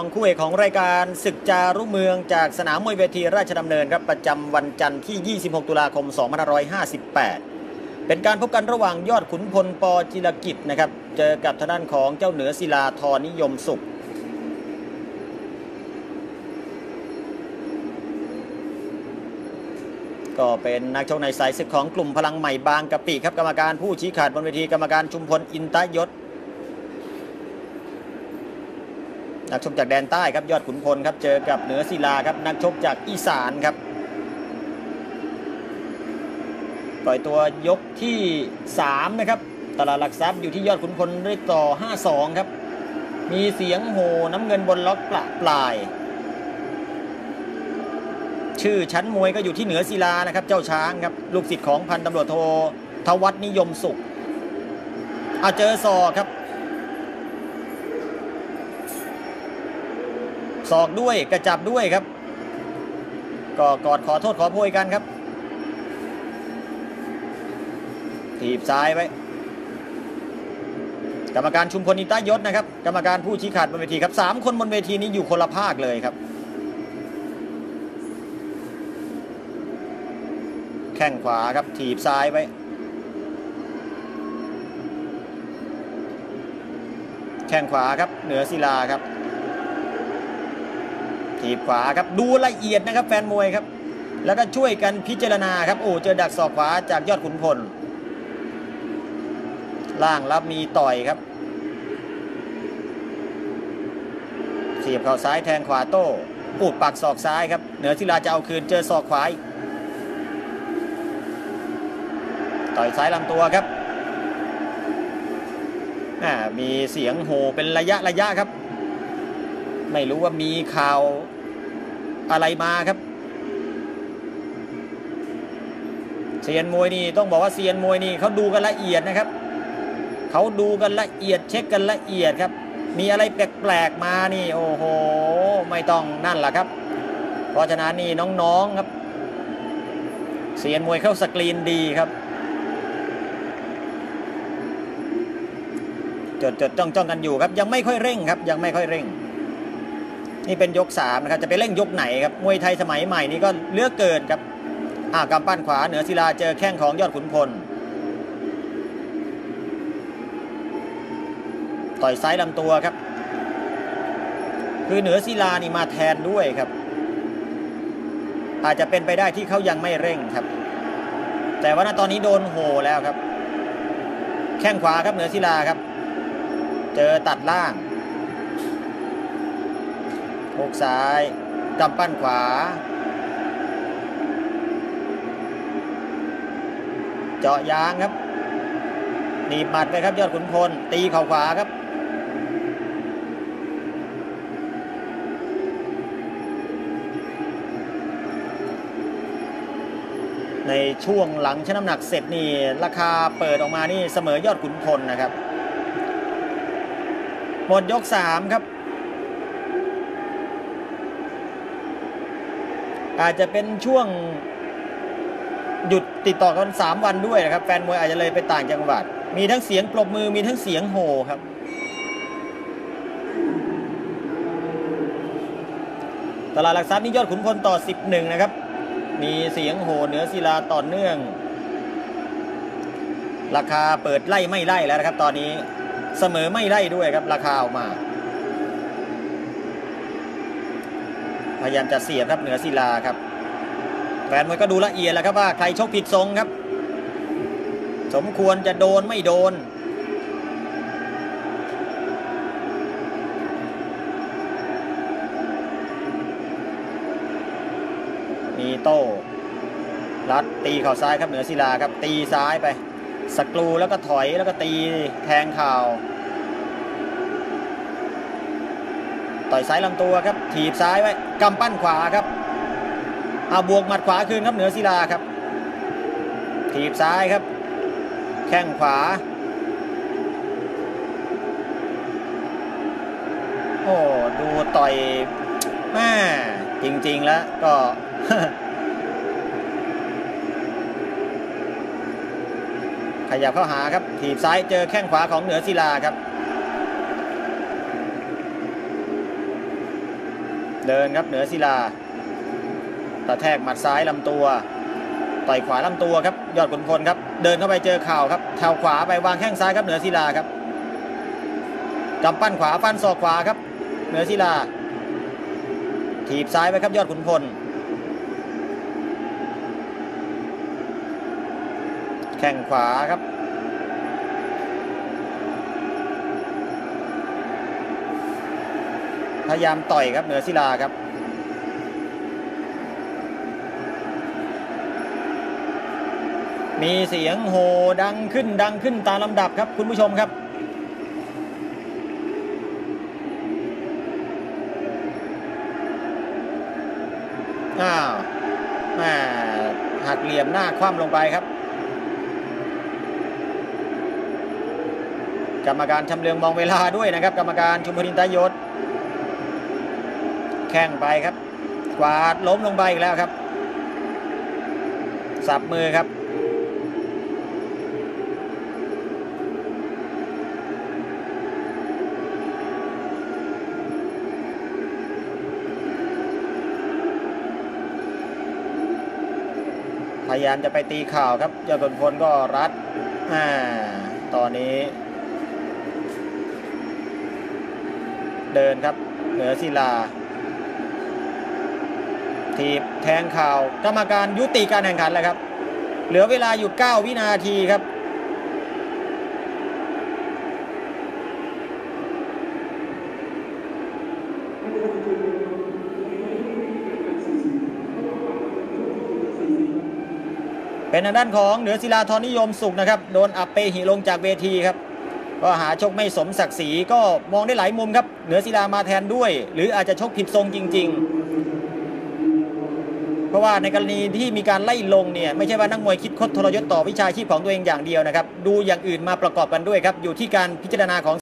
องคู่เอกของรายการศึกจารุเมืองจากสนามมวยเวทีราชดำเนินครับประจำวันจันทร์ที่ 26 ตุลาคม 2558 เป็นการพบกันระหว่างยอดขุนพลปจิรกิจนะครับเจอกับทางด้านของเจ้าเหนือศิลาทอนิยมสุขก็เป็นนักชกในสายศึกของกลุ่มพลังใหม่บางกะปิครับกรรมการผู้ชี้ขาดบนเวทีกรรมการชุมพลอินตยศ นักชกจากแดนใต้ครับยอดขุนพลครับเจอกับเหนือศิลาครับนักชกจากอีสานครับปล่อยตัวยกที่ 3 นะครับ ตลาดหลักทรัพย์อยู่ที่ยอดขุนพลด้วยต่อ 5-2 ครับ มีเสียงโหน้ำเงินบนล็อกปลาปลาย ชื่อชั้นมวยก็อยู่ที่เหนือศิลานะครับ เจ้าช้างครับ ลูกศิษย์ของพันตำรวจโททวัฒนิยมสุขอาเจอซอครับ ศอกด้วยกระจับด้วยครับ ก็กอดขอโทษขอโพยกันครับ ถีบซ้ายไว้กรรมการชุมพลอินตายศนะครับ กรรมการผู้ชี้ขาดบนเวทีครับสามคนบนเวทีนี้อยู่คนละภาคเลยครับ แข้งขวาครับถีบซ้ายไว้แข้งขวาครับเหนือศิลาครับ ถีขวาครับดูละเอียดนะครับแฟนมวยครับ แล้วก็ช่วยกันพิจารณาครับโอ้เจอดักศอกขวาจากยอดขุนพลล่างรับมีต่อยครับ เสียบเข่าซ้ายแทงขวาโต้ปูดปักศอกซ้ายครับ เหนือศิลาจะเอาคืนเจอศอกขวาต่อยซ้ายลำตัวครับมีเสียงโหเป็นระยะระยะครับ ไม่รู้ว่ามีข่าวอะไรมาครับเซียนมวยนี่ต้องบอกว่าเซียนมวยนี่เขาดูกันละเอียดนะครับเขาดูกันละเอียดเช็คกันละเอียดครับ มีอะไรแปลกๆมานี่ โอ้โห ไม่ต้องนั่นแหละครับ เพราะฉะนั้นนี่น้องๆครับเซียนมวยเข้าสกรีนดีครับ จดจดจ้องจ้องกันอยู่ครับ ยังไม่ค่อยเร่งครับ ยังไม่ค่อยเร่ง นี่เป็นยก3นะครับจะไปเร่งยกไหนครับมวยไทยสมัยใหม่นี้ก็เลือกเกินครับอ่ากำปั้นขวาเหนือศิลาเจอแข้งของยอดขุนพลต่อยซ้ายลำตัวครับ คือเหนือศิลานี่มาแทนด้วยครับ อาจจะเป็นไปได้ที่เขายังไม่เร่งครับ แต่ว่าณตอนนี้โดนโหแล้วครับ แข้งขวาครับเหนือศิลาครับ เจอตัดล่าง กซ้ายกำปั้นขวา เจาะยางครับหนีบหมัดไปครับยอดขุนพล ตีเข่าขวาครับ ในช่วงหลังชั่งน้ำหนักเสร็จนี่ ราคาเปิดออกมานี่เสมอยอดขุนพลนะครับ หมดยก 3 ครับ อาจจะเป็นช่วงหยุดติดต่อกัน 3 วันด้วยนะครับ แฟนมวยอาจจะเลยไปต่างจังหวัด มีทั้งเสียงปรบมือมีทั้งเสียงโห่ครับ ตลาดหลักทรัพย์นี่ยอดขุนพลต่อ 11 นะครับ มีเสียงโห่เหนือศิลาต่อเนื่อง ราคาเปิดไล่ไม่ไล่แล้วนะครับ ตอนนี้เสมอไม่ไล่ด้วยครับ ราคาออกมา พยายามจะเสียบครับเหนือศิลาครับแฟนมวยก็ดูละเอียดแล้วครับว่าใครชกผิดทรงครับ สมควรจะโดนไม่โดน มีโต้รัดตีเข่าซ้ายครับเหนือศิลาครับตีซ้ายไปสกรูแล้วก็ถอยแล้วก็ตีแทงเข่า ต่อยซ้ายลำตัวครับถีบซ้ายไว้กำปั้นขวาครับเอาบวกหมัดขวาคืนครับเหนือศิลาครับ ถีบซ้ายครับ แข้งขวา โอ้ดูต่อยแม่จริง ๆ แล้วก็ขยับเข้าหาครับ ถีบซ้ายเจอแข้งขวาของเหนือศิลาครับ เดินครับเหนือศิลากระแทกหมัดซ้ายลำตัวต่อยขวาลำตัวครับยอดขุนพลครับเดินเข้าไปเจอเข่าครับแถวขวาไปวางแข้งซ้ายครับเหนือศิลาครับกำปั้นขวาฟันศอกขวาครับ เหนือศิลาถีบซ้ายไปครับยอดขุนพลแข้งขวาครับ พยายามต่อยครับเหนือศิลาครับมีเสียงโหดังขึ้นดังขึ้นตามลำดับครับคุณผู้ชมครับ อ้าวแมหักเหลี่ยมหน้าคว่ำลงไปครับ กรรมการชำเลืองมองเวลาด้วยนะครับ กรรมการชุมพลินตยศ แข้งไปครับ กวาดล้มลงไปอีกแล้วครับ สับมือครับ พยายามจะไปตีข่าวครับยอดขุนพลก็รัดอ่าตอนนี้ เดินครับ เหนือศิลา ทีบแทงข่าวกรรมการยุติการแข่งขันแล้วครับ เหลือเวลาอยู่ 9 วินาทีครับเป็นทางด้านของเหนือศิลาธรนิยมสุขนะครับ โดนอับเปหิลงจากเวทีครับ ก็หาชกไม่สมศักดิ์ศรีก็มองได้หลายมุมครับ เหนือศิลามาแทนด้วย หรืออาจจะชกผิดทรงจริง ๆ เพราะว่าในกรณีที่มีการไล่ลงเนี่ยไม่ใช่ว่านักมวยคิดคดทรยศต่อวิชาชีพของตัวเองอย่างเดียวนะครับดูอย่างอื่นมาประกอบกันด้วยครับอยู่ที่การพิจารณาของ